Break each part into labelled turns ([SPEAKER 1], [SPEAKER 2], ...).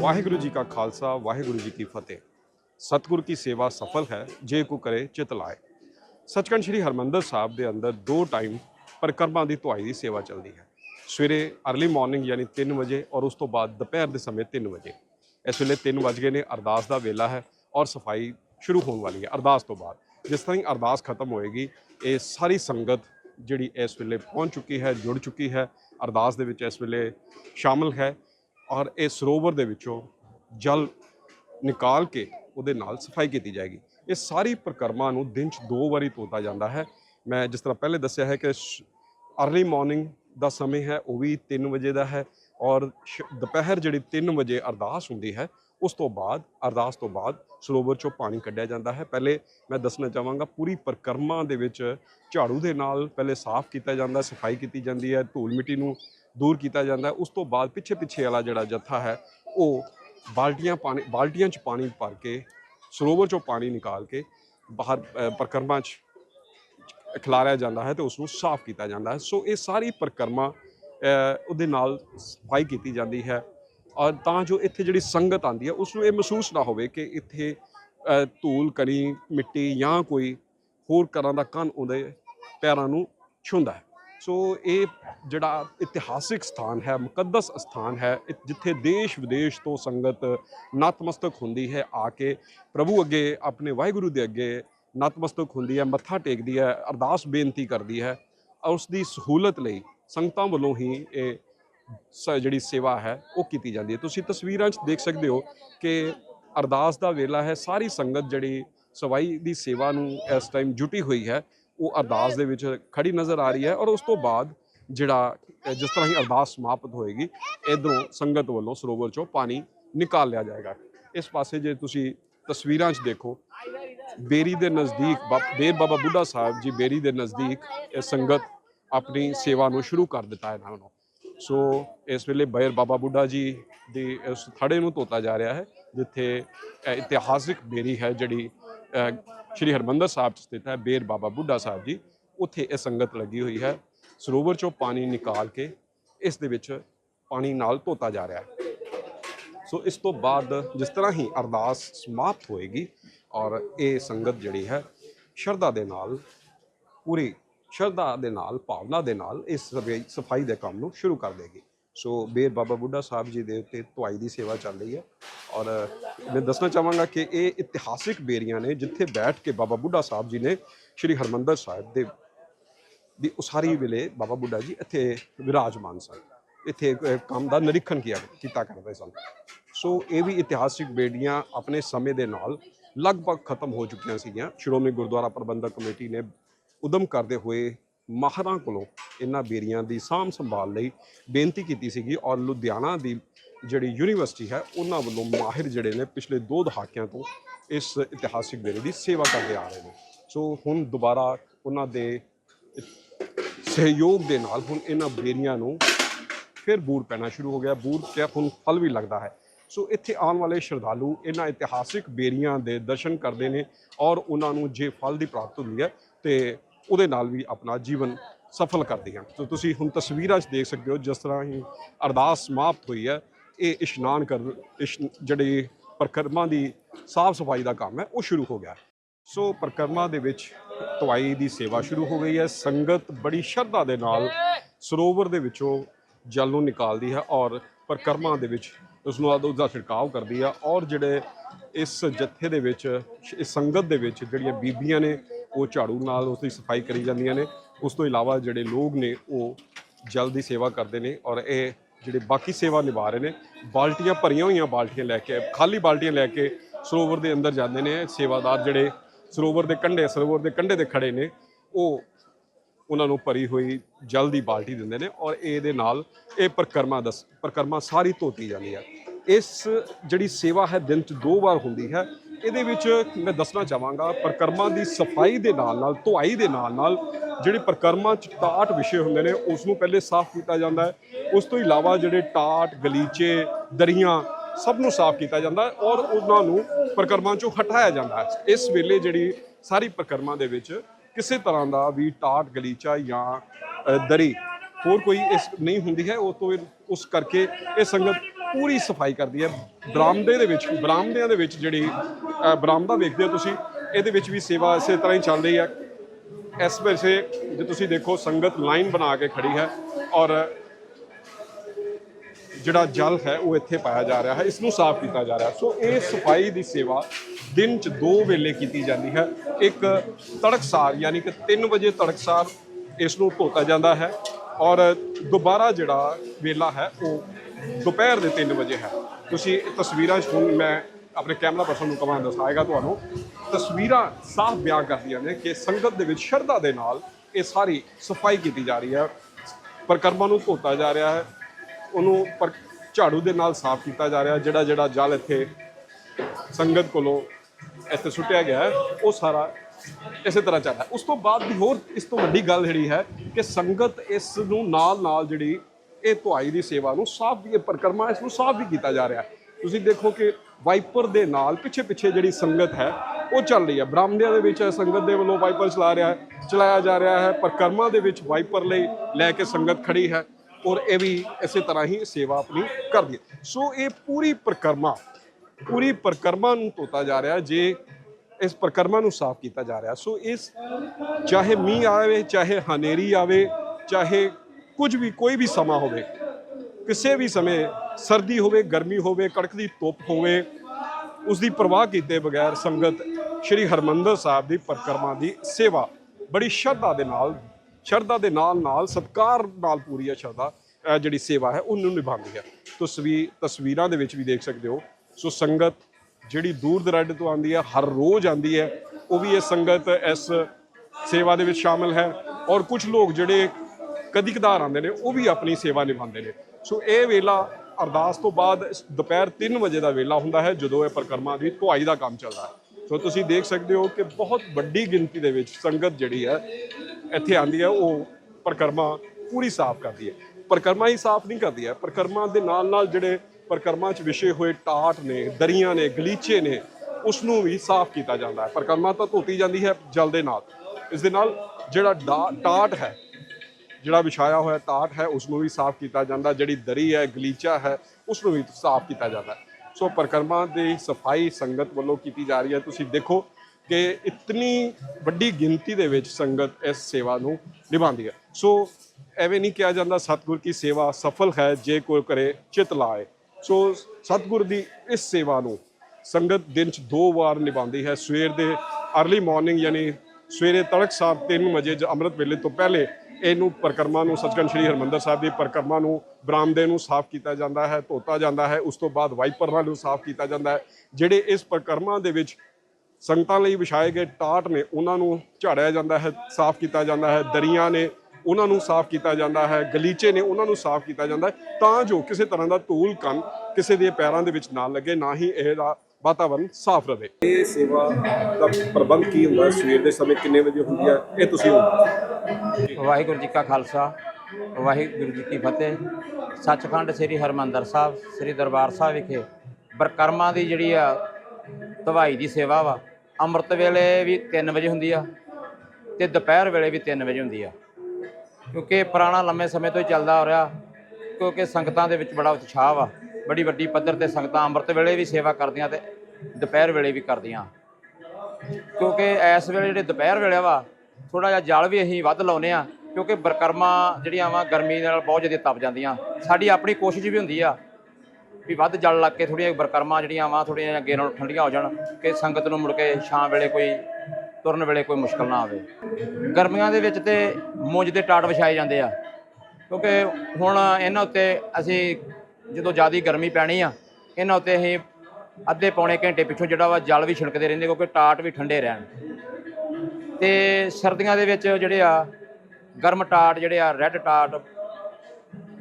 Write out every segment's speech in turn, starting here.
[SPEAKER 1] ਵਾਹਿਗੁਰੂ ਜੀ ਕਾ ਖਾਲਸਾ, ਵਾਹਿਗੁਰੂ ਜੀ ਕੀ ਫਤਿਹ। ਸਤਿਗੁਰ ਕੀ ਸੇਵਾ ਸਫਲ ਹੈ, ਜੇ ਕੋ ਕਰੇ ਚਿਤ ਲਾਏ। ਸੱਚਖੰਡ ਸ੍ਰੀ ਹਰਮੰਦਰ ਸਾਹਿਬ ਦੇ ਅੰਦਰ ਦੋ ਟਾਈਮ ਪਰਿਕਰਮਾ ਦੀ ਧੁਆਈ ਦੀ ਸੇਵਾ ਚੱਲਦੀ ਹੈ। ਸਵੇਰੇ अर्ਲੀ ਮਾਰਨਿੰਗ ਯਾਨੀ 3 ਵਜੇ ਔਰ ਉਸ ਤੋਂ ਬਾਅਦ ਦੁਪਹਿਰ ਦੇ ਸਮੇਂ 3 ਵਜੇ। ਇਸ ਵੇਲੇ 3 ਵਜ ਗਏ ਨੇ, ਅਰਦਾਸ ਦਾ ਵੇਲਾ ਹੈ ਔਰ ਸਫ਼ਾਈ ਸ਼ੁਰੂ ਹੋਣ ਵਾਲੀ ਹੈ, ਅਰਦਾਸ ਤੋਂ ਬਾਅਦ। ਜਿਸ ਤਰ੍ਹਾਂ ਹੀ ਅਰਦਾਸ ਖਤਮ ਹੋਏਗੀ, ਇਹ ਸਾਰੀ ਸੰਗਤ ਜਿਹੜੀ ਇਸ ਵੇਲੇ ਪਹੁੰਚ ਚੁੱਕੀ ਹੈ, ਜੁੜ ਚੁੱਕੀ ਹੈ, ਅਰਦਾਸ ਦੇ ਵਿੱਚ ਇਸ ਵੇਲੇ ਸ਼ਾਮਲ ਹੈ। ਔਰ ਇਹ ਸਰੋਵਰ ਦੇ ਵਿੱਚੋਂ ਜਲ ਨਿਕਾਲ ਕੇ ਉਹਦੇ ਨਾਲ ਸਫ਼ਾਈ ਕੀਤੀ ਜਾਏਗੀ। ਇਹ ਸਾਰੀ ਪ੍ਰਕਰਮਾ ਨੂੰ ਦਿਨ 'ਚ ਦੋ ਵਾਰੀ ਧੋਤਾ ਜਾਂਦਾ ਹੈ। ਮੈਂ ਜਿਸ ਤਰ੍ਹਾਂ ਪਹਿਲੇ ਦੱਸਿਆ ਹੈ ਕਿ ਅਰਲੀ ਮਾਰਨਿੰਗ ਦਾ ਸਮੇਂ ਹੈ, ਉਹ ਵੀ 3 ਵਜੇ ਦਾ ਹੈ ਔਰ ਸ਼- ਦੁਪਹਿਰ ਜਿਹੜੀ 3 ਵਜੇ ਅਰਦਾਸ ਹੁੰਦੀ ਹੈ, ਉਸ ਤੋਂ ਬਾਅਦ, ਅਰਦਾਸ ਤੋਂ ਬਾਅਦ ਸਰੋਵਰ ਚੋਂ ਪਾਣੀ ਕੱਢਿਆ ਜਾਂਦਾ ਹੈ। ਪਹਿਲੇ ਮੈਂ ਦੱਸਣਾ ਚਾਹਾਂਗਾ ਪੂਰੀ ਪ੍ਰਕਰਮਾ ਦੇ ਵਿੱਚ ਝਾੜੂ ਦੇ ਨਾਲ ਪਹਿਲੇ ਸਾਫ਼ ਕੀਤਾ ਜਾਂਦਾ, ਸਫ਼ਾਈ ਕੀਤੀ ਜਾਂਦੀ ਹੈ, ਧੂਲ ਮਿੱਟੀ ਨੂੰ ਦੂਰ ਕੀਤਾ ਜਾਂਦਾ। ਉਸ ਤੋਂ ਬਾਅਦ ਪਿੱਛੇ ਪਿੱਛੇ ਵਾਲਾ ਜਿਹੜਾ ਜੱਥਾ ਹੈ ਉਹ ਬਾਲਟੀਆਂ ਪਾਣੀ ਬਾਲਟੀਆਂ 'ਚ ਪਾਣੀ ਭਰ ਕੇ ਸਰੋਵਰ 'ਚੋਂ ਪਾਣੀ ਨਿਕਾਲ ਕੇ ਬਾਹਰ ਅ, ਪ੍ਰਕਰਮਾ 'ਚ ਖਿਲਾਰਿਆ ਜਾਂਦਾ ਹੈ ਤੇ ਉਸ ਨੂੰ ਸਾਫ਼ ਕੀਤਾ ਜਾਂਦਾ ਹੈ। ਸੋ ਇਹ ਸਾਰੀ ਪ੍ਰਕਰਮਾ ਉਹਦੇ ਨਾਲ ਸਫ਼ਾਈ ਕੀਤੀ ਜਾਂਦੀ ਹੈ ਔਰ ਤਾਂ ਜੋ ਇੱਥੇ ਜਿਹੜੀ ਸੰਗਤ ਆਂਦੀ ਹੈ ਉਸ ਨੂੰ ਇਹ ਮਹਿਸੂਸ ਨਾ ਹੋਵੇ ਕਿ ਇੱਥੇ ਧੂਲ ਕਣੀ ਮਿੱਟੀ ਜਾਂ ਕੋਈ ਹੋਰ ਤਰ੍ਹਾਂ ਦਾ ਕਣ ਉਹਦੇ ਪੈਰਾਂ ਨੂੰ ਛੂੰਹਦਾ ਹੈ। ਸੋ ਇਹ ਜਿਹੜਾ ਇਤਿਹਾਸਿਕ ਸਥਾਨ ਹੈ, ਮੁਕੱਦਸ ਸਥਾਨ ਹੈ ਜਿੱਥੇ ਦੇਸ਼ ਵਿਦੇਸ਼ ਤੋਂ ਸੰਗਤ ਨਤਮਸਤਕ ਹੁੰਦੀ ਹੈ, ਆ ਕੇ ਪ੍ਰਭੂ ਅੱਗੇ, ਆਪਣੇ ਵਾਹਿਗੁਰੂ ਦੇ ਅੱਗੇ ਨਤਮਸਤਕ ਹੁੰਦੀ ਹੈ, ਮੱਥਾ ਟੇਕਦੀ ਹੈ, ਅਰਦਾਸ ਬੇਨਤੀ ਕਰਦੀ ਹੈ, ਉਸ ਦੀ ਸਹੂਲਤ ਲਈ ਸੰਗਤਾਂ ਵੱਲੋਂ ਹੀ ਇਹ ਸ- ਜਿਹੜੀ ਸੇਵਾ ਹੈ, ਉਹ ਕੀਤੀ ਜਾਂਦੀ ਹੈ। ਤੁਸੀਂ ਤਸਵੀਰਾਂ 'ਚ ਦੇਖ ਸਕਦੇ ਹੋ ਕਿ ਅਰਦਾਸ ਦਾ ਵੇਲਾ ਹੈ, ਸਾਰੀ ਸੰਗਤ ਜਿਹੜੀ ਸਵਾਈ ਦੀ ਸੇਵਾ ਨੂੰ ਇਸ ਟਾਈਮ ਜੁਟੀ ਹੋਈ ਹੈ। ਉਹ ਅਰਦਾਸ ਦੇ ਵਿੱਚ ਖੜੀ ਨਜ਼ਰ ਆ ਰਹੀ ਹੈ ਔਰ ਉਸ ਤੋਂ ਬਾਅਦ ਜਿਹੜਾ ਜਿਸ ਤਰ੍ਹਾਂ ਹੀ ਅਰਦਾਸ ਸਮਾਪਤ ਹੋਏਗੀ, ਇਧਰੋਂ ਸੰਗਤ ਵੱਲੋਂ ਸਰੋਵਰ 'ਚੋਂ ਪਾਣੀ ਨਿਕਾਲ ਲਿਆ ਜਾਏਗਾ। ਇਸ ਪਾਸੇ ਜੇ ਤੁਸੀਂ ਤਸਵੀਰਾਂ 'ਚ ਦੇਖੋ, ਬੇਰੀ ਦੇ ਨਜ਼ਦੀਕ ਬਾ- ਬੇਰ ਬਾਬਾ ਬੁੱਢਾ ਸਾਹਿਬ ਜੀ ਬੇਰੀ ਦੇ ਨਜ਼ਦੀਕ ਇਹ ਸੰਗਤ ਆਪਣੀ ਸੇਵਾ ਨੂੰ ਸ਼ੁਰੂ ਕਰ ਦਿੱਤਾ ਹੈ ਇਹਨਾਂ ਨੂੰ ਸੋ ਇਸ ਵੇਲੇ ਬੇਰ ਬਾਬਾ ਬੁੱਢਾ ਜੀ ਦੀ ਇਸ ਥੜੇ ਨੂੰ ਧੋਤਾ ਜਾ ਰਿਹਾ ਹੈ, ਜਿੱਥੇ ਇਤਿਹਾਸਿਕ ਬੇਰੀ ਹੈ ਜਿਹੜੀ ਸ਼੍ਰੀ ਹਰਮੰਦਰ ਸਾਹਿਬ 'ਚ ਸਥਿਤ ਹੈ, ਬੇਰ ਬਾਬਾ ਬੁੱਢਾ ਸਾਹਿਬ ਜੀ। ਉੱਥੇ ਇਹ ਸੰਗਤ ਲੱਗੀ ਹੋਈ ਹੈ। ਸਰੋਵਰ 'ਚੋਂ ਪਾਣੀ ਨਿਕਾਲ ਕੇ ਇਸ ਦੇ ਵਿੱਚ ਪਾਣੀ ਨਾਲ ਧੋਤਾ ਜਾ ਰਿਹਾ ਹੈ। ਸੋ ਇਸ ਤੋਂ ਬਾਅਦ ਜਿਸ ਤਰ੍ਹਾਂ ਹੀ ਅਰਦਾਸ ਸਮਾਪਤ ਹੋਏਗੀ ਔਰ ਇਹ ਸੰਗਤ ਜਿਹੜੀ ਹੈ, ਸ਼ਰਧਾ ਦੇ ਨਾਲ, ਪੂਰੀ ਸ਼ਰਧਾ ਦੇ ਨਾਲ, ਭਾਵਨਾ ਦੇ ਨਾਲ ਇਸ ਸਫਾਈ- ਸਫ਼ਾਈ ਦੇ ਕੰਮ ਨੂੰ ਸ਼ੁਰੂ ਕਰ ਦੇਗੀ। ਸੋ ਬੇਰ ਬਾਬਾ ਬੁੱਢਾ ਸਾਹਿਬ ਜੀ ਦੇ ਉੱਤੇ ਧੁਆਈ ਦੀ ਸੇਵਾ ਚੱਲ ਰਹੀ ਹੈ। ਔਰ ਮੈਂ ਦੱਸਣਾ ਚਾਹਾਂਗਾ ਕਿ ਇਹ ਇਤਿਹਾਸਿਕ ਬੇਰੀਆਂ ਨੇ ਜਿੱਥੇ ਬੈਠ ਕੇ ਬਾਬਾ ਬੁੱਢਾ ਸਾਹਿਬ ਜੀ ਨੇ ਸ਼੍ਰੀ ਹਰਮੰਦਰ ਸਾਹਿਬ ਦੇ ਦੀ ਉਸਾਰੀ ਵੇਲੇ ਬਾਬਾ ਬੁੱਢਾ ਜੀ ਇੱਥੇ ਵਿਰਾਜਮਾਨ ਸਨ। ਇੱਥੇ ਕੰਮ ਦਾ ਨਿਰੀਖਣ ਕੀਆ, ਕੀਤਾ ਕਰਦੇ ਸਨ। ਸੋ ਇਹ ਵੀ ਇਤਿਹਾਸਿਕ ਬੇੜੀਆਂ ਆਪਣੇ ਸਮੇਂ ਦੇ ਨਾਲ ਲਗਭਗ ਖਤਮ ਹੋ ਚੁੱਕੀਆਂ ਸੀਗੀਆਂ। ਸ਼੍ਰੋਮਣੀ ਗੁਰਦੁਆਰਾ ਪ੍ਰਬੰਧਕ ਕਮੇਟੀ ਨੇ ਉਦਮ ਕਰਦੇ ਹੋਏ ਮਾਹਰਾਂ ਕੋਲੋਂ ਇਹਨਾਂ ਬੇਰੀਆਂ ਦੀ ਸਾਂਭ ਸੰਭਾਲ ਲਈ ਬੇਨਤੀ ਕੀਤੀ ਸੀਗੀ ਔਰ ਲੁਧਿਆਣਾ ਦੀ ਜਿਹੜੀ ਯੂਨੀਵਰਸਿਟੀ ਹੈ, ਉਹਨਾਂ ਵੱਲੋਂ ਮਾਹਿਰ ਜਿਹੜੇ ਨੇ ਪਿਛਲੇ ਦੋ ਦਹਾਕਿਆਂ ਤੋਂ ਇਸ ਇਤਿਹਾਸਿਕ ਬੇਰੀ ਦੀ ਸੇਵਾ ਕਰਦੇ ਆ ਰਹੇ ਨੇ। ਸੋ ਹੁਣ ਦੁਬਾਰਾ ਉਹਨਾਂ ਦੇ ਸਹਿਯੋਗ ਦੇ ਨਾਲ ਹੁਣ ਇਹਨਾਂ ਬੇਰੀਆਂ ਨੂੰ ਫਿਰ ਬੂਰ ਪੈਣਾ ਸ਼ੁਰੂ ਹੋ ਗਿਆ, ਬੂਰ ਤੇ ਹੁਣ ਫਲ ਵੀ ਲੱਗਦਾ ਹੈ। ਸੋ ਇੱਥੇ ਆਉਣ ਵਾਲੇ ਸ਼ਰਧਾਲੂ ਇਹਨਾਂ ਇਤਿਹਾਸਿਕ ਬੇਰੀਆਂ ਦੇ ਦਰਸ਼ਨ ਕਰਦੇ ਨੇ ਔਰ ਉਹਨਾਂ ਨੂੰ ਜੇ ਫਲ ਦੀ ਪ੍ਰਾਪਤ ਹੁੰਦੀ ਹੈ ਤੇ ਉਹਦੇ ਨਾਲ ਵੀ ਆਪਣਾ ਜੀਵਨ ਸਫਲ ਕਰਦੇ ਹਨ ਸੋ ਤੁਸੀਂ ਹੁਣ ਤਸਵੀਰਾਂ 'ਚ ਦੇਖ ਸਕਦੇ ਹੋ, ਜਿਸ ਤਰ੍ਹਾਂ ਹੀ ਅਰਦਾਸ ਸਮਾਪਤ ਹੋਈ ਹੈ। ਇਹ ਇਸ਼ਨਾਨ ਕਰ ਇਸ਼ਨ ਜਿਹੜੇ ਪਰਿਕਰਮਾ ਦੀ ਸਾਫ਼ ਸਫ਼ਾਈ ਦਾ ਕੰਮ ਹੈ, ਉਹ ਸ਼ੁਰੂ ਹੋ ਗਿਆ। ਸੋ ਪਰਿਕਰਮਾ ਦੇ ਵਿੱਚ ਧੁਆਈ ਦੀ ਸੇਵਾ ਸ਼ੁਰੂ ਹੋ ਗਈ ਹੈ। ਸੰਗਤ ਬੜੀ ਸ਼ਰਧਾ ਦੇ ਨਾਲ ਸਰੋਵਰ ਦੇ ਵਿੱਚੋਂ ਜਲ ਨੂੰ ਨਿਕਾਲਦੀ ਹੈ ਔਰ ਪਰਿਕਰਮਾ ਦੇ ਵਿੱਚ ਉਸ ਨੂੰ ਉਸ ਦਾ ਛਿੜਕਾਅ ਕਰਦੀ ਹੈ। ਔਰ ਜਿਹੜੇ ਇਸ ਜੱਥੇ ਦੇ ਵਿੱਚ, ਇਸ ਸੰਗਤ ਦੇ ਵਿੱਚ ਜਿਹੜੀਆਂ ਬੀਬੀਆਂ ਨੇ ਉਹ ਝਾੜੂ ਨਾਲ ਉਸ ਦੀ ਸਫ਼ਾਈ ਕਰੀ ਜਾਂਦੀਆਂ ਨੇ। ਉਸ ਤੋਂ ਇਲਾਵਾ ਜਿਹੜੇ ਲੋਕ ਨੇ, ਉਹ ਜਲ ਦੀ ਸੇਵਾ ਕਰਦੇ ਨੇ ਔਰ ਇਹ ਜਿਹੜੇ ਬਾਕੀ ਸੇਵਾ ਨਿਭਾ ਰਹੇ ਨੇ, ਬਾਲਟੀਆਂ ਭਰੀਆਂ ਹੋਈਆਂ ਬਾਲਟੀਆਂ ਲੈ ਕੇ, ਖਾਲੀ ਬਾਲਟੀਆਂ ਲੈ ਕੇ ਸਰੋਵਰ ਦੇ ਅੰਦਰ ਜਾਂਦੇ ਨੇ। ਸੇਵਾਦਾਰ ਜਿਹੜੇ ਸਰੋਵਰ ਦੇ ਕੰਢੇ, ਸਰੋਵਰ ਦੇ ਕੰਢੇ ਤੇ ਖੜੇ ਨੇ, ਉਹ ਉਹਨਾਂ ਨੂੰ ਭਰੀ ਹੋਈ ਜਲ ਦੀ ਬਾਲਟੀ ਦਿੰਦੇ ਨੇ ਔਰ ਇਹਦੇ ਨਾਲ ਇਹ ਪ੍ਰਕਰਮਾ ਦਸ, ਪ੍ਰਕਰਮਾ ਸਾਰੀ ਧੋਤੀ ਜਾਂਦੀ ਹੈ ਇਸ ਜਿਹੜੀ ਸੇਵਾ ਹੈ, ਦਿਨ ਚ ਦੋ ਵਾਰ ਹੁੰਦੀ ਹੈ। ਇਹਦੇ ਵਿੱਚ ਮੈਂ ਦੱਸਣਾ ਚਾਹਾਂਗਾ, ਪ੍ਰਕਰਮਾ ਦੀ ਸਫ਼ਾਈ ਦੇ ਨਾਲ ਨਾਲ, ਧੁਆਈ ਦੇ ਨਾਲ ਨਾਲ ਜਿਹੜੇ ਪ੍ਰਕਰਮਾ ਚ ਟਾਟ ਵਿਸ਼ੇ ਹੁੰਦੇ ਨੇ ਉਸ ਨੂੰ ਪਹਿਲੇ ਸਾਫ਼ ਕੀਤਾ ਜਾਂਦਾ ਹੈ। ਉਸ ਤੋਂ ਇਲਾਵਾ ਜਿਹੜੇ ਟਾਟ, ਗਲੀਚੇ, ਦਰੀਆਂ, ਸਭ ਨੂੰ ਸਾਫ਼ ਕੀਤਾ ਜਾਂਦਾ ਹੈ ਔਰ ਉਹਨਾਂ ਨੂੰ ਪ੍ਰਕਰਮਾਂ ਚੋਂ ਹਟਾਇਆ ਜਾਂਦਾ ਹੈ। ਇਸ ਵੇਲੇ ਜਿਹੜੀ ਸਾਰੀ ਪ੍ਰਕਰਮਾਂ ਦੇ ਵਿੱਚ ਕਿਸੇ ਤਰ੍ਹਾਂ ਦਾ ਵੀ ਟਾਟ, ਗਲੀਚਾ ਜਾਂ ਦਰੀ ਹੋਰ ਕੋਈ ਇਸ ਨਹੀਂ ਹੁੰਦੀ ਹੈ, ਉਹ ਤੋਂ ਉਸ ਕਰਕੇ ਇਹ ਸੰਗਤ ਪੂਰੀ ਸਫ਼ਾਈ ਕਰਦੀ ਹੈ। ਬਰਾਮਦੇ ਦੇ ਵਿੱਚ ਬਰਾਮਦਿਆਂ ਦੇ ਵਿੱਚ ਜਿਹੜੀ ਅ, ਬਰਾਮਦਾ ਵੇਖਦੇ ਹੋ ਤੁਸੀਂ ਇਹਦੇ ਵਿੱਚ ਵੀ ਸੇਵਾ ਇਸੇ ਤਰ੍ਹਾਂ ਹੀ ਚੱਲ ਰਹੀ ਹੈ। ਇਸ ਵੇਲੇ ਜੇ ਤੁਸੀਂ ਦੇਖੋ ਸੰਗਤ ਲਾਈਨ ਬਣਾ ਕੇ ਖੜੀ ਹੈ ਔਰ ਜਿਹੜਾ ਜਲ ਹੈ ਉਹ ਇੱਥੇ ਪਾਇਆ ਜਾ ਰਿਹਾ ਹੈ ਇਸ ਨੂੰ ਸਾਫ਼ ਕੀਤਾ ਜਾ ਰਿਹਾ ਸੋ ਇਹ ਸਫ਼ਾਈ ਦੀ ਸੇਵਾ ਦਿਨ ਚ ਦੋ ਵੇਲੇ ਕੀਤੀ ਜਾਂਦੀ ਹੈ। ਇੱਕ ਤੜਕਸਾਰ ਯਾਨੀ ਕਿ 3 ਵਜੇ ਤੜਕਸਾਰ ਇਸ ਨੂੰ ਧੋਤਾ ਜਾਂਦਾ ਹੈ ਔਰ ਦੁਬਾਰਾ ਜਿਹੜਾ ਵੇਲਾ ਹੈ ਉਹ ਦੁਪਹਿਰ ਦੇ 3 ਵਜੇ ਹੈ। ਤੁਸੀਂ ਇਹ ਤਸਵੀਰਾਂ 'ਚ ਹੁਣ ਮੈਂ ਆਪਣੇ ਕੈਮਰਾ ਪਰਸਨ ਨੂੰ ਕਮਾਂ ਦਿਖਾਏਗਾ ਤੁਹਾਨੂੰ। ਤਸਵੀਰਾਂ ਸਾਫ਼ ਬਿਆਨ ਕਰਦੀਆਂ ਨੇ ਕਿ ਸੰਗਤ ਦੇ ਵਿੱਚ ਸ਼ਰਧਾ ਦੇ ਨਾਲ ਇਹ ਸਾਰੀ ਸਫ਼ਾਈ ਕੀਤੀ ਜਾ ਰਹੀ ਹੈ। ਪਰਕਰਮਾਂ ਨੂੰ ਧੋਤਾ ਜਾ ਰਿਹਾ ਹੈ। ਉਹਨੂੰ ਪਰ ਝਾੜੂ ਦੇ ਨਾਲ ਸਾਫ਼ ਕੀਤਾ ਜਾ ਰਿਹਾ ਜਿਹੜਾ ਜਿਹੜਾ ਜਲ ਇੱਥੇ ਸੰਗਤ ਕੋਲੋਂ ਇੱਥੇ ਸੁੱਟਿਆ ਗਿਆ ਹੈ, ਉਹ ਸਾਰਾ ਇਸੇ ਤਰ੍ਹਾਂ ਚੱਲਦਾ ਉਸ ਤੋਂ ਬਾਅਦ ਦੀ ਹੋਰ ਇਸ ਤੋਂ ਵੱਡੀ ਗੱਲ ਜਿਹੜੀ ਹੈ ਕਿ ਸੰਗਤ ਇਸ ਨੂੰ ਨਾਲ ਨਾਲ ਜਿਹੜੀ ਇਹ ਧੁਆਈ ਦੀ ਸੇਵਾ ਨੂੰ ਸਾਫ਼ ਵੀ ਇਹ ਪਰਕਰਮਾ ਇਸ ਨੂੰ ਸਾਫ਼ ਵੀ ਕੀਤਾ ਜਾ ਰਿਹਾ ਤੁਸੀਂ ਦੇਖੋ ਕਿ ਵਾਈਪਰ ਦੇ ਨਾਲ ਪਿੱਛੇ ਪਿੱਛੇ ਜਿਹੜੀ ਸੰਗਤ ਹੈ, ਉਹ ਚੱਲ ਰਹੀ ਹੈ। ਬ੍ਰਾਹਮਣਿਆਂ ਦੇ ਵਿੱਚ ਸੰਗਤ ਦੇ ਵੱਲੋਂ ਵਾਈਪਰ ਚਲਾ ਰਿਹਾ ਹੈ, ਚਲਾਇਆ ਜਾ ਰਿਹਾ ਹੈ। ਪਰਕਰਮਾ ਦੇ ਵਿੱਚ ਵਾਈਪਰ ਲਈ ਲੈ ਕੇ ਸੰਗਤ ਖੜੀ ਹੈ ਔਰ ਇਹ ਵੀ ਇਸੇ ਤਰ੍ਹਾਂ ਹੀ ਸੇਵਾ ਆਪਣੀ ਕਰਦੀ ਹੈ। ਸੋ ਇਹ ਪੂਰੀ ਪਰਕਰਮਾ ਪੂਰੀ ਪਰਕਰਮਾ ਨੂੰ ਧੋਤਾ ਜਾ ਰਿਹਾ ਜੇ ਇਸ ਪਰਕਰਮਾ ਨੂੰ ਸਾਫ਼ ਕੀਤਾ ਜਾ ਰਿਹਾ ਸੋ ਇਸ, ਚਾਹੇ ਮੀਂਹ ਆਵੇ, ਚਾਹੇ ਹਨੇਰੀ ਆਵੇ, ਚਾਹੇ ਕੁਝ ਵੀ ਕੋਈ ਵੀ ਸਮਾਂ ਹੋਵੇ, ਕਿਸੇ ਵੀ ਸਮੇਂ ਸਰਦੀ ਹੋਵੇ, ਗਰਮੀ ਹੋਵੇ ਕੜਕਦੀ ਧੁੱਪ ਹੋਵੇ, ਉਸ ਦੀ ਪਰਵਾਹ ਕੀਤੇ ਬਗੈਰ ਸੰਗਤ ਸ੍ਰੀ ਹਰਮੰਦਰ ਸਾਹਿਬ ਦੀ ਪਰਿਕਰਮਾ ਦੀ ਸੇਵਾ ਬੜੀ ਸ਼ਰਧਾ ਦੇ ਨਾਲ, ਸ਼ਰਧਾ ਦੇ ਨਾਲ ਨਾਲ, ਸਤਕਾਰ ਨਾਲ ਪੂਰੀ ਹੈ ਸ਼ਰਧਾ ਜਿਹੜੀ ਸੇਵਾ ਹੈ, ਉਹਨੂੰ ਨਿਭਾਉਂਦੀ ਹੈ। ਤਸਵੀਰ ਤਸਵੀਰਾਂ ਦੇ ਵਿੱਚ ਵੀ ਦੇਖ ਸਕਦੇ ਹੋ। ਸੋ ਸੰਗਤ ਜਿਹੜੀ ਦੂਰ ਦਰਾਡੇ ਤੋਂ ਆਉਂਦੀ ਹੈ, ਹਰ ਰੋਜ਼ ਆਉਂਦੀ ਹੈ, ਉਹ ਵੀ ਇਹ ਸੰਗਤ ਇਸ ਸੇਵਾ ਦੇ ਵਿੱਚ ਸ਼ਾਮਲ ਹੈ ਔਰ ਕੁਝ ਲੋਕ ਜਿਹੜੇ ਕਦੀ ਕਦਾਰ ਆਉਂਦੇ ਨੇ, ਉਹ ਵੀ ਆਪਣੀ ਸੇਵਾ ਨਿਭਾਉਂਦੇ ਨੇ। ਸੋ ਇਹ ਵੇਲਾ ਅਰਦਾਸ ਤੋਂ ਬਾਅਦ ਦੁਪਹਿਰ 3 ਵਜੇ ਦਾ ਵੇਲਾ ਹੁੰਦਾ ਹੈ, ਜਦੋਂ ਇਹ ਪਰਕਰਮਾ ਦੀ ਧੁਆਈ ਦਾ ਕੰਮ ਚੱਲਦਾ ਹੈ। ਸੋ ਤੁਸੀਂ ਦੇਖ ਸਕਦੇ ਹੋ ਕਿ ਬਹੁਤ ਵੱਡੀ ਗਿਣਤੀ ਦੇ ਵਿੱਚ ਸੰਗਤ ਜਿਹੜੀ ਹੈ, ਇੱਥੇ ਆਉਂਦੀ ਹੈ, ਉਹ ਪਰਕਰਮਾ ਪੂਰੀ ਸਾਫ਼ ਕਰਦੀ ਹੈ। ਪਰਕਰਮਾ ਹੀ ਸਾਫ਼ ਨਹੀਂ ਕਰਦੀ ਹੈ, ਪਰਕਰਮਾ ਦੇ ਨਾਲ ਨਾਲ ਜਿਹੜੇ ਪਰਕਰਮਾ 'ਚ ਵਿਛੇ ਹੋਏ ਟਾਟ ਨੇ, ਦਰੀਆਂ ਨੇ, ਗਲੀਚੇ ਨੇ ਉਸ ਨੂੰ ਵੀ ਸਾਫ਼ ਕੀਤਾ ਜਾਂਦਾ ਹੈ। ਪਰਕਰਮਾ ਤਾਂ ਧੋਤੀ ਜਾਂਦੀ ਹੈ ਜਲ ਦੇ ਨਾਲ। ਇਸ ਦੇ ਨਾਲ ਜਿਹੜਾ ਡਾ- ਟਾਟ ਹੈ ਜਿਹੜਾ ਵਿਛਾਇਆ ਹੋਇਆ ਤਾਟ ਹੈ ਉਸ ਨੂੰ ਵੀ ਸਾਫ਼ ਕੀਤਾ ਜਾਂਦਾ, ਜਿਹੜੀ ਦਰੀ ਹੈ, ਗਲੀਚਾ ਹੈ ਉਸ ਨੂੰ ਵੀ ਸਾਫ਼ ਕੀਤਾ ਜਾਂਦਾ ਸੋ ਪਰਕਰਮਾ ਦੀ ਸਫ਼ਾਈ ਸੰਗਤ ਵੱਲੋਂ ਕੀਤੀ ਜਾ ਰਹੀ ਹੈ। ਤੁਸੀਂ ਦੇਖੋ ਕਿ ਇਤਨੀ ਵੱਡੀ ਗਿਣਤੀ ਦੇ ਵਿੱਚ ਸੰਗਤ ਇਸ ਸੇਵਾ ਨੂੰ ਨਿਭਾਉਂਦੀ ਹੈ। ਸੋ ਐਵੇਂ ਨਹੀਂ ਕਿਹਾ ਜਾਂਦਾ, ਸਤਿਗੁਰ ਕੀ ਸੇਵਾ ਸਫਲ ਹੈ, ਜੇ ਕੋਈ ਕਰੇ ਚਿਤ ਲਾਏ। ਸੋ ਸਤਿਗੁਰ ਦੀ ਇਸ ਸੇਵਾ ਨੂੰ ਸੰਗਤ ਦਿਨ ਚ ਦੋ ਵਾਰ ਨਿਭਾਉਂਦੀ ਹੈ। ਸਵੇਰ ਦੇ अर्ਲੀ ਮਾਰਨਿੰਗ ਯਾਨੀ ਸਵੇਰੇ ਤੜਕ ਸਾਹਿਬ 3 ਵਜੇ ਜ ਅੰਮ੍ਰਿਤ ਵੇਲੇ ਤੋਂ ਪਹਿਲੇ ਇਹਨੂੰ ਪਰਕਰਮਾ ਨੂੰ ਸੱਚਖੰਡ ਸ੍ਰੀ ਹਰਮੰਦਰ ਸਾਹਿਬ ਦੀ ਪਰਕਰਮਾ ਨੂੰ ਬਰਾਮਦੇ ਨੂੰ ਸਾਫ਼ ਕੀਤਾ ਜਾਂਦਾ ਹੈ, ਧੋਤਾ ਜਾਂਦਾ ਹੈ, ਉਸ ਤੋਂ ਬਾਅਦ ਵਾਈਪਰ ਨਾਲ ਨੂੰ ਸਾਫ਼ ਕੀਤਾ ਜਾਂਦਾ ਹੈ। ਜਿਹੜੇ ਇਸ ਪਰਕਰਮਾ ਦੇ ਵਿੱਚ ਸੰਗਤਾਂ ਲਈ ਵਿਛਾਏ ਗਏ ਟਾਟ ਨੇ, ਉਹਨਾਂ ਨੂੰ ਝਾੜਿਆ ਜਾਂਦਾ ਹੈ, ਸਾਫ਼ ਕੀਤਾ ਜਾਂਦਾ ਹੈ, ਦਰੀਆਂ ਨੇ ਉਹਨਾਂ ਨੂੰ ਸਾਫ਼ ਕੀਤਾ ਜਾਂਦਾ ਹੈ, ਗਲੀਚੇ ਨੇ ਉਹਨਾਂ ਨੂੰ ਸਾਫ਼ ਕੀਤਾ ਜਾਂਦਾ ਹੈ। ਤਾਂ ਜੋ ਕਿਸੇ ਤਰ੍ਹਾਂ ਦਾ ਧੂਲ ਕਣ ਕਿਸੇ ਦੇ ਪੈਰਾਂ ਦੇ ਵਿੱਚ ਨਾ ਲੱਗੇ, ਨਾ ਹੀ ਇਹਦਾ ਵਾਤਾਵਰਨ ਸਾਫ਼ ਰਹੇ। ਇਹ ਸੇਵਾ ਦਾ ਪ੍ਰਬੰਧ ਕੀ ਹੁੰਦਾ? ਹੈ ਸਵੇਰ ਦੇ ਸਮੇਂ ਕਿੰਨੇ ਵਜੇ ਹੁੰਦੀ ਹੈ ਇਹ ਤੁਸੀਂ
[SPEAKER 2] ਵਾਹਿਗੁਰੂ ਜੀ ਕਾ ਖਾਲਸਾ, ਵਾਹਿਗੁਰੂ ਜੀ ਕੀ ਫਤਿਹ। ਸੱਚਖੰਡ ਸ੍ਰੀ ਹਰਮੰਦਰ ਸਾਹਿਬ, ਸ੍ਰੀ ਦਰਬਾਰ ਸਾਹਿਬ ਵਿਖੇ ਬਰਕਰਮਾ ਦੀ ਜਿਹੜੀ ਆ ਧਵਾਈ ਦੀ ਸੇਵਾ ਵਾ, ਅੰਮ੍ਰਿਤ ਵੇਲੇ ਵੀ 3 ਵਜੇ ਹੁੰਦੀ ਆ ਤੇ ਦੁਪਹਿਰ ਵੇਲੇ ਵੀ 3 ਵਜੇ ਹੁੰਦੀ ਆ। ਕਿਉਂਕਿ ਪੁਰਾਣਾ ਲੰਮੇ ਸਮੇਂ ਤੋਂ ਹੀ ਚੱਲਦਾ ਆ ਰਿਹਾ, ਕਿਉਂਕਿ ਸੰਗਤਾਂ ਦੇ ਵਿੱਚ ਬੜਾ ਉਤਸ਼ਾਹ ਵਾ। ਬੜੀ ਵੱਡੀ ਪੱਧਰ ਤੇ ਸੰਗਤਾਂ ਅੰਮ੍ਰਿਤ ਵੇਲੇ ਵੀ ਸੇਵਾ ਕਰਦੀਆਂ ਤੇ ਦੁਪਹਿਰ ਵੇਲੇ ਵੀ ਕਰਦੀਆਂ। ਕਿਉਂਕਿ ਇਸ ਵੇਲੇ ਜਿਹੜੇ ਦੁਪਹਿਰ ਵੇਲੇ ਵਾ ਥੋੜਾ ਜਿਹਾ ਜਲ ਵੀ ਅਸੀਂ ਵੱਧ ਲਾਉਨੇ ਆ ਕਿਉਂਕਿ ਬਰਕਰਮਾ ਜਿਹੜੀਆਂ ਵਾ ਗਰਮੀ ਨਾਲ ਬਹੁਤ ਜ਼ਿਆਦਾ ਤਪ ਜਾਂਦੀਆਂ। ਸਾਡੀ ਆਪਣੀ ਕੋਸ਼ਿਸ਼ ਵੀ ਹੁੰਦੀ ਆ ਵੀ ਵੱਧ ਜਲ ਲੱਗ ਕੇ ਥੋੜੀਆਂ ਬਰਕਰਮਾ ਜਿਹੜੀਆਂ ਵਾ ਥੋੜੀਆਂ ਅੱਗੇ ਨਾਲੋਂ ਠੰਡੀਆਂ ਹੋ ਜਾਣ, ਕਿ ਸੰਗਤ ਨੂੰ ਮੁੜ ਕੇ ਸ਼ਾਮ ਵੇਲੇ ਕੋਈ, ਤੁਰਨ ਵੇਲੇ ਕੋਈ ਮੁਸ਼ਕਲ ਨਾ ਆਵੇ। ਗਰਮੀਆਂ ਦੇ ਵਿੱਚ ਤੇ ਮੁੰਜ ਦੇ ਟਾਟ ਵਿਛਾਏ ਜਾਂਦੇ ਆ। ਕਿਉਂਕਿ ਹੁਣ ਇਹਨਾਂ ਉੱਤੇ ਅਸੀਂ ਜਦੋਂ ਜ਼ਿਆਦਾ ਗਰਮੀ ਪੈਣੀ ਆ, ਇਹਨਾਂ ਉੱਤੇ ਅਸੀਂ ਅੱਧੇ ਪੌਣੇ ਘੰਟੇ ਪਿੱਛੋਂ ਜਿਹੜਾ ਵਾ ਜਲ ਵੀ ਛਿੜਕਦੇ ਰਹਿੰਦੇ, ਕਿਉਂਕਿ ਟਾਟ ਵੀ ਠੰਡੇ ਰਹਿਣ। ਤੇ ਸਰਦੀਆਂ ਦੇ ਵਿੱਚ ਜਿਹੜੇ ਆ, ਗਰਮ ਟਾਟ ਜਿਹੜੇ ਆ ਰੈੱਡ ਟਾਟ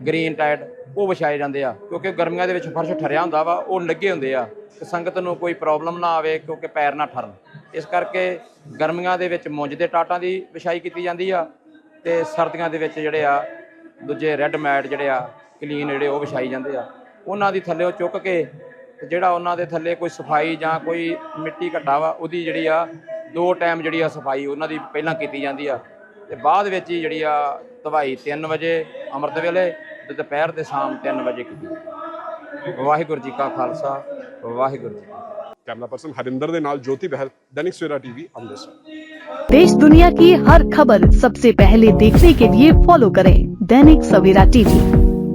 [SPEAKER 2] ਗ੍ਰੀਨ ਟਾਟ ਉਹ ਵਿਛਾਏ ਜਾਂਦੇ ਆ, ਕਿਉਂਕਿ ਗਰਮੀਆਂ ਦੇ ਵਿੱਚ ਫਰਸ਼ ਠਰਿਆ ਹੁੰਦਾ ਵਾ, ਉਹ ਲੱਗੇ ਹੁੰਦੇ ਆ, ਤੇ ਸੰਗਤ ਨੂੰ ਕੋਈ ਪ੍ਰੋਬਲਮ ਨਾ ਆਵੇ, ਕਿਉਂਕਿ ਪੈਰ ਨਾ ਠਰਨ। ਇਸ ਕਰਕੇ ਗਰਮੀਆਂ ਦੇ ਵਿੱਚ ਮੁੰਜ ਦੇ ਟਾਟਾਂ ਦੀ ਵਿਛਾਈ ਕੀਤੀ ਜਾਂਦੀ ਆ, ਤੇ ਸਰਦੀਆਂ ਦੇ ਵਿੱਚ ਜਿਹੜੇ ਆ, ਦੂਜੇ ਰੈੱਡ ਮੈਟ ਜਿਹੜੇ ਆ ਕਲੀਨ ਜਿਹੜੇ ਉਹ ਵਿਛਾਈ ਜਾਂਦੇ ਆ ਉਹਨਾਂ ਦੀ ਥੱਲੇੋਂ ਚੁੱਕ ਕੇ ਤੇ ਜਿਹੜਾ ਉਹਨਾਂ ਦੇ ਥੱਲੇ ਕੋਈ ਸਫਾਈ ਜਾਂ ਕੋਈ ਮਿੱਟੀ ਘਟਾ ਵਾ ਉਹਦੀ ਜਿਹੜੀ ਆ ਦੋ ਟਾਈਮ ਜਿਹੜੀ ਆ ਸਫਾਈ ਉਹਨਾਂ ਦੀ ਪਹਿਲਾਂ ਕੀਤੀ ਜਾਂਦੀ ਆ ਤੇ ਬਾਅਦ ਵਿੱਚ ਹੀ ਜਿਹੜੀ ਆ ਧਵਾਈ 3 ਵਜੇ ਅੰਮ੍ਰਿਤ ਵੇਲੇ ਤੇ ਦੁਪਹਿਰ ਤੇ ਸ਼ਾਮ 3 ਵਜੇ ਕੀਤੀ ਜਾਂਦੀ ਆ। ਵਾਹਿਗੁਰੂ ਜੀ ਕਾ ਖਾਲਸਾ ਵਾਹਿਗੁਰੂ ਜੀ ਕੀ ਫਤਿਹ।
[SPEAKER 1] ਕੈਮਰਾ ਪਰਸਨ ਹਰਿੰਦਰ ਦੇ ਨਾਲ ਜੋਤੀ ਬਹਿਲ ਦੈਨਿਕ ਸਵੇਰਾ ਟੀਵੀ ਅੰਮ੍ਰਿਤਸਰ
[SPEAKER 3] देश दुनिया की हर खबर सबसे पहले देखने के लिए फॉलो करें दैनिक सवेरा टीवी